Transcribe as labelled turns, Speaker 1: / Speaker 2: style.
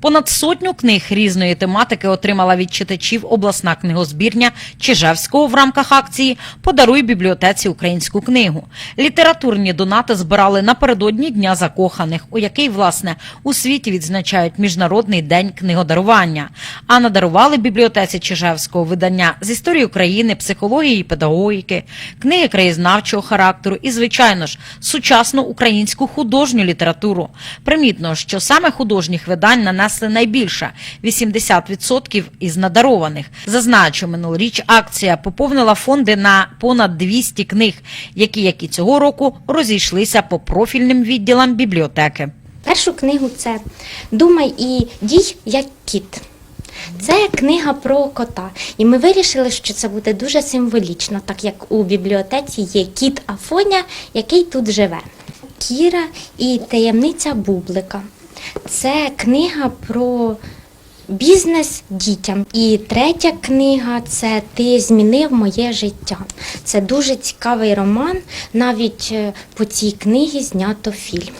Speaker 1: Понад сотню книг різної тематики отримала від читачів обласна книгозбірня Чижевського в рамках акції Подаруй бібліотеці українську книгу. Літературні донати збирали напередодні Дня закоханих, у який, власне, у світі відзначають Міжнародний день книгодарування. А надарували бібліотеці Чижевського видання з історії України, психології і педагогіки, книги краєзнавчого характеру і, звичайно ж, сучасну українську художню літературу. Примітно, що саме художніх видань нанесли найбільше 80% із надарованих. Зазначу, минулоріч акція поповнила фонди на понад 200 книг, які, як і цього року, розійшлися по профільним відділам бібліотеки.
Speaker 2: Першу книгу це Думай і дій як кіт. Це книга про кота. І ми вирішили, що це буде дуже символічно, так як у бібліотеці є кіт Афоня, який тут живе. Кіра і таємниця Бублика. Це книга про бізнес дітям. І третя книга це Ти змінив моє життя. Це дуже цікавий роман. Навіть е, по цій книгі знято фільм.